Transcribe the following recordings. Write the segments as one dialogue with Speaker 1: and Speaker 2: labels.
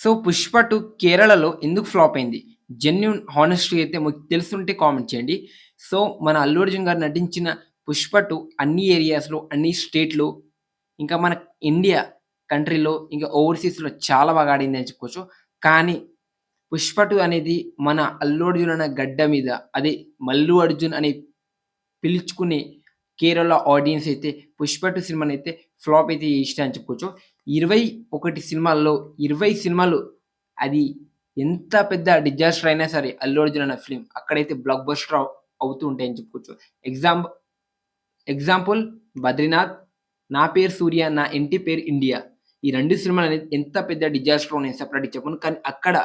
Speaker 1: So 'Pushpa to కేరళలో ఎందుకు flop అయింది? జెన్యున్ హానెస్ట్‌గా అయితే మీకు తెలుసుంటే కామెంట్ చేయండి. సో మన అల్లు అర్జున్ గారు నటించిన 'పుష్ప టు అన్ని ఏరియాస్‌లో, అన్ని స్టేట్‌లో ఇంకా మన ఇండియా కంట్రీలో ఇంకా ఓవర్‌సీస్‌లో చాలా బాగా ఆడిందని చెప్పుకోవచ్చు. కానీ 'పుష్ప 2' అనేది మన అల్లు అర్జున్ అనే గడ్డ మీద అదే మల్లు అర్జున్ అని పిలుచుకునే కేరళ ఆడియన్స్ అయితే 'పుష్ప 2' సినిమానైతే ఫ్లాప్ అయితే చేసిన అని చెప్పుకోవచ్చు. 21 సినిమాల్లో 20 సినిమాలు అది ఎంత పెద్ద డిజాస్టర్ అయినా సరే అల్లు అర్జున్ అన్న ఫిల్మ్ అక్కడైతే బ్లాక్ బస్టర్ అవుతూ ఉంటాయని చెప్పుకోవచ్చు. ఎగ్జాంప్ ఎగ్జాంపుల్ 'బద్రీనాథ్', 'నా పేరు సూర్య నా ఇంటి పేరు ఇండియా' ఈ రెండు సినిమాలు అనేది ఎంత పెద్ద డిజాస్టర్ నేను సెపరేట్‌గా చెప్పను. కానీ అక్కడ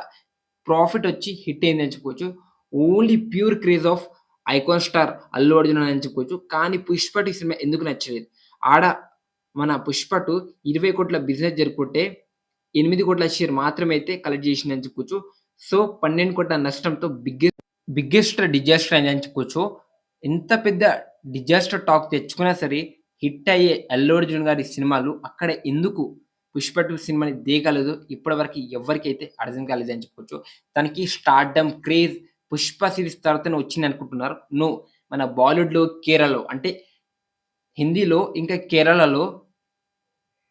Speaker 1: ప్రాఫిట్ వచ్చి హిట్ అయిందని చెప్పుకోవచ్చు. Only pure craze of icon star Allu Arjun అని చెప్పుకోవచ్చు. కానీ పుష్పటి సినిమా ఎందుకు నచ్చలేదు? ఆడ మన పుష్పటు ఇరవై కోట్ల బిజినెస్ జరుపుకుంటే 8,00,00,000 షేర్ మాత్రమే అయితే కలెక్ట్ చేసిందని చెప్పుకోవచ్చు. సో పన్నెండు కోట్ల నష్టంతో బిగ్గె బిగ్గెస్ట్ డిజాస్టర్ అని చెప్పుకోవచ్చు. ఎంత పెద్ద డిజాస్టర్ టాక్ తెచ్చుకున్నా సరే హిట్ అయ్యే అల్లు అర్జున్ గారి సినిమాలు అక్కడ ఎందుకు 'పుష్ప 2' సినిమాని ఇప్పటి ఇప్పటివరకు ఎవ్వరికైతే అర్థం కాలేదని చెప్పుకోవచ్చు. తనకి స్టార్డమ్, క్రేజ్ 'పుష్ప' సిరీస్ తర్వాతనే వచ్చింది అనుకుంటున్నారు. నో మన బాలీవుడ్‌లో, కేరళలో అంటే హిందీలో ఇంకా కేరళలో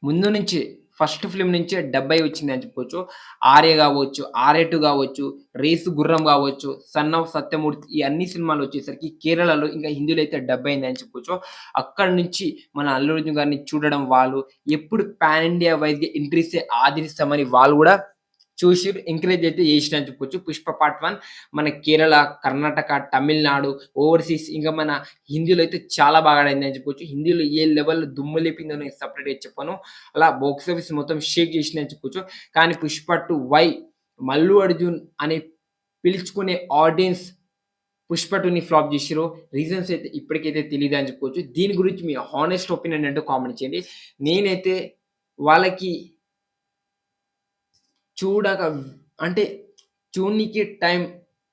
Speaker 1: ముందు నుంచి ఫస్ట్ ఫిల్మ్ నుంచే డబ్బై వచ్చిందని చెప్పుకోవచ్చు. 'ఆర్య' కావచ్చు 'ఆర్య 2' గావచ్చు, 'రేసు గుర్రం' కావచ్చు 'సన్ ఆఫ్ సత్యమూర్తి' ఈ అన్ని సినిమాలు వచ్చేసరికి కేరళలో ఇంకా హిందీలో అయితే డబ్ అని చెప్పుకోవచ్చు. అక్కడి నుంచి మన అల్లు అర్జున్ గారిని చూడడం వాళ్ళు ఎప్పుడు పాన్ ఇండియా వైద్య ఎంట్రీసే ఆదరిస్తామని వాళ్ళు కూడా చూసి ఎంకరేజ్ అయితే చేసిన చెప్పుకోవచ్చు. 'పుష్ప పార్ట్ వన్ మన కేరళ, కర్ణాటక, తమిళనాడు, ఓవర్‌సీస్ ఇంకా మన హిందీలో అయితే చాలా బాగా ఆడిందని చెప్పుకోవచ్చు. హిందీలో ఏ లెవెల్‌లో దుమ్ము లేపిందో నేను సపరేట్గా చెప్పను. అలా బాక్స్ ఆఫీస్ మొత్తం షేక్ చేసిందని చెప్పొచ్చు కానీ 'పుష్ప టూ వై మల్లు అర్జున్ అని పిలుచుకునే ఆడియన్స్ 'పుష్ప టూని ఫ్లాప్ చేసిర్రో రీజన్స్ అయితే ఇప్పటికైతే తెలియదు అని చెప్పుకోవచ్చు. దీని గురించి మీ హానెస్ట్ ఒపీనియన్ అంటూ కామెంట్ చేయండి. నేనైతే వాళ్ళకి చూడక అంటే చూడనీకి టైం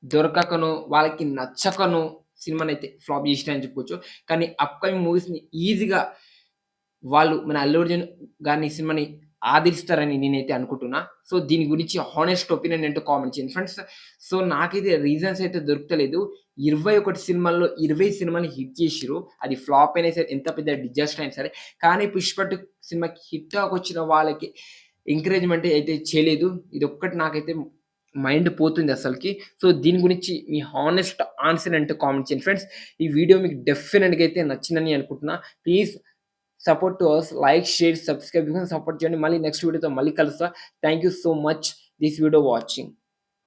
Speaker 1: దొరకకనో, వాళ్ళకి నచ్చకనో సినిమానైతే ఫ్లాప్ చేసిర్రని చెప్పుకోవచ్చు. కానీ అప్‌కమింగ్ మూవీస్‌ని ఈజీగా వాళ్ళు మన అల్లు అర్జున్ గారిని సినిమాని ఆదరిస్తారని నేనైతే అనుకుంటున్నా. సో దీని గురించి హానెస్ట్ ఒపీనియన్ ఏంటో కామెంట్ చేయండి ఫ్రెండ్స్. సో నాకైతే రీజన్స్ అయితే దొరుకుతలేదు. 21 సినిమాల్లో 20 సినిమాలు హిట్ చేసిర్రు. అది ఫ్లాప్ అయినా సరే ఎంత పెద్ద డిజాస్టర్ అయినా సరే. కానీ 'పుష్ప 2' సినిమాకి హిట్ టాక్ వచ్చిన వాళ్ళకి ఎంకరేజ్‌మెంట్ అయితే చేయలేదు. ఇది ఒక్కటి నాకైతే మైండ్ పోతుంది అసలకి. సో దీని గురించి మీ హానెస్ట్ ఆన్సర్ అంటే కామెంట్ చేయండి ఫ్రెండ్స్. ఈ వీడియో మీకు డెఫినెట్గా అయితే నచ్చిందని అనుకుంటున్నా. Please support to us like, share, subscribe support చేయండి. మళ్ళీ నెక్స్ట్ వీడియోతో మళ్ళీ కలుస్తా. Thank you so much this video watching.